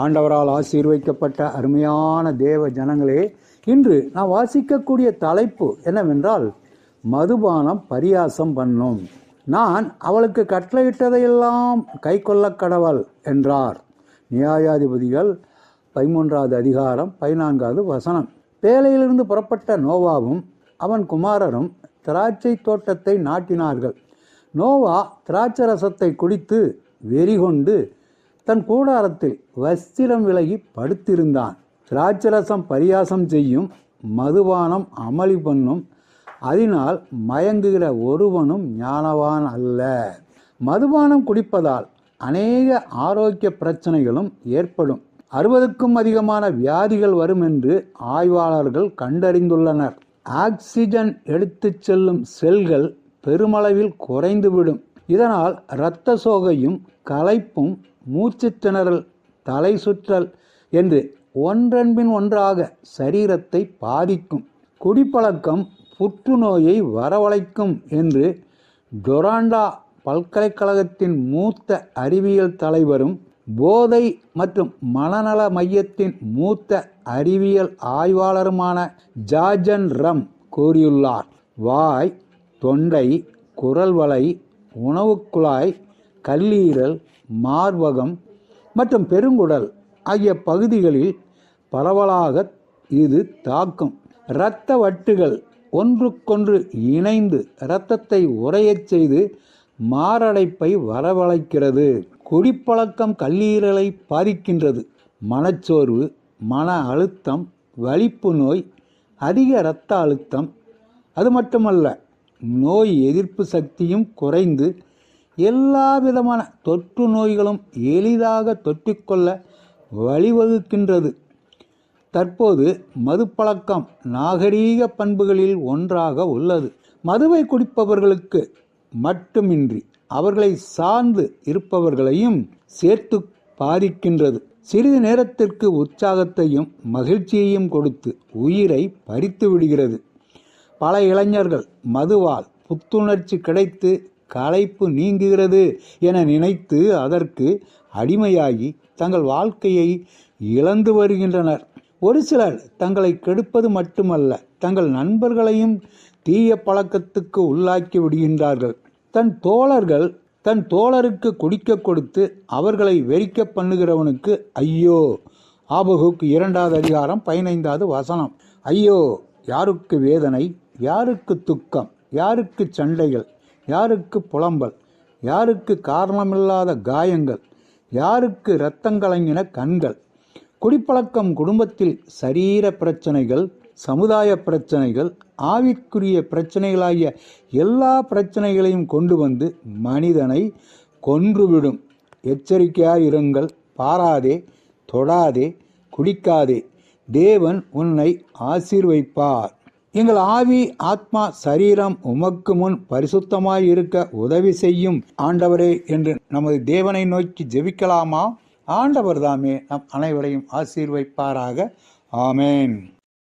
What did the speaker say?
ஆண்டவரால் ஆசீர்வைக்கப்பட்ட அருமையான தேவ ஜனங்களே இன்று நான் வாசிக்கக்கூடிய தலைப்பு என்னவென்றால் மதுபானம் பரியாசம் பண்ணும். நான் அவளுக்கு கட்டளையிட்டதையெல்லாம் கை கொள்ள கடவள் என்றார். நியாயாதிபதிகள் பதிமூன்றாவது அதிகாரம் பதினான்காவது வசனம். பேலையிலிருந்து புறப்பட்ட நோவாவும் அவன் குமாரரும் திராட்சை தோட்டத்தை நாட்டினார்கள். நோவா திராட்சை ரசத்தை குடித்து வெறிகொண்டு தன் கூடாரத்தில் வஸ்திரம் விலகி படுத்திருந்தான். திராட்சரசம் பரியாசம் செய்யும் மதுபானம் அமளி பண்ணும். அதனால் மயங்குகிற ஒருவனும் ஞானவான் அல்ல. மதுபானம் குடிப்பதால் அநேக ஆரோக்கிய பிரச்சனைகளும் ஏற்படும். அறுபதுக்கும் அதிகமான வியாதிகள் வரும் என்று ஆய்வாளர்கள் கண்டறிந்துள்ளனர். ஆக்சிஜன் எடுத்துச் செல்லும் செல்கள் பெருமளவில் குறைந்துவிடும். இதனால் இரத்த சோகையும் களைப்பும் மூச்சுத் திணறல் தலை சுற்றல் என்று ஒன்றன்பின் ஒன்றாக சரீரத்தை பாதிக்கும். குடிப்பழக்கம் புற்றுநோயை வரவழைக்கும் என்று டொராண்டா பல்கலைக்கழகத்தின் மூத்த அறிவியல் தலைவரும் போதை மற்றும் மனநல மையத்தின் மூத்த அறிவியல் ஆய்வாளருமான ஜார்ஜன் ரம் கூறியுள்ளார். வாய் தொண்டை குரல் வலை உணவுக் குழாய் கல்லீரல் மார்பகம் மற்றும் பெருங்குடல் ஆகிய பகுதிகளில் பரவலாக இது தாக்கும். இரத்த வட்டுகள் ஒன்றுக்கொன்று இணைந்து இரத்தத்தை உறையச் செய்து மாரடைப்பை வரவழைக்கிறது. குடிப்பழக்கம் கல்லீரலை பாதிக்கின்றது. மனச்சோர்வு மன அழுத்தம் வலிப்பு நோய் அதிக இரத்த அழுத்தம். அது மட்டுமல்ல நோய் எதிர்ப்பு சக்தியும் குறைந்து எல்லா விதமான தொற்று நோய்களும் எளிதாக தொற்றிக்கொள்ள வழிவகுக்கின்றது. தற்போது மதுப்பழக்கம் நாகரீக பண்புகளில் ஒன்றாக உள்ளது. மதுவை குடிப்பவர்களுக்கு மட்டுமின்றி அவர்களை சார்ந்து இருப்பவர்களையும் சேர்த்து பாதிக்கின்றது. சிறிது நேரத்திற்கு உற்சாகத்தையும் மகிழ்ச்சியையும் கொடுத்து உயிரை பறித்து விடுகிறது. பல இளைஞர்கள் மதுவால் புத்துணர்ச்சி கிடைத்து களைப்பு நீங்குகிறது என நினைத்து அதற்கு அடிமையாகி தங்கள் வாழ்க்கையை இழந்து வருகின்றனர். ஒரு சிலர் தங்களை கெடுப்பது மட்டுமல்ல தங்கள் நண்பர்களையும் தீய பழக்கத்துக்கு உள்ளாக்கி விடுகின்றார்கள். தன் தோழர்கள் தன் தோழருக்கு குடிக்க கொடுத்து அவர்களை வெறிக்க பண்ணுகிறவனுக்கு ஐயோ! ஆபகுக்கு இரண்டாவது அதிகாரம் பதினைந்தாவது வசனம். ஐயோ! யாருக்கு வேதனை? யாருக்கு துக்கம்? யாருக்கு சண்டைகள்? யாருக்கு புலம்பல்? யாருக்கு காரணமில்லாத காயங்கள்? யாருக்கு இரத்தங்கலங்கின கண்கள்? குடிப்பழக்கம் குடும்பத்தில் சரீர பிரச்சனைகள் சமுதாய பிரச்சனைகள் ஆவிக்குரிய பிரச்சனைகளாகிய எல்லா பிரச்சனைகளையும் கொண்டு வந்து மனிதனை கொன்றுவிடும். எச்சரிக்கையாக இருங்கள். பாராதே தொடாதே குடிக்காதே. தேவன் உன்னை ஆசீர்வைப்பார். எங்கள் ஆவி ஆத்மா சரீரம் உமக்கு முன் பரிசுத்தமாய் இருக்க உதவி செய்யும் ஆண்டவரே என்று நமது தேவனை நோக்கி ஜெபிக்கலாமா? ஆண்டவர் தாமே நம் அனைவரையும் ஆசீர்வைப்பாராக ஆமேன்.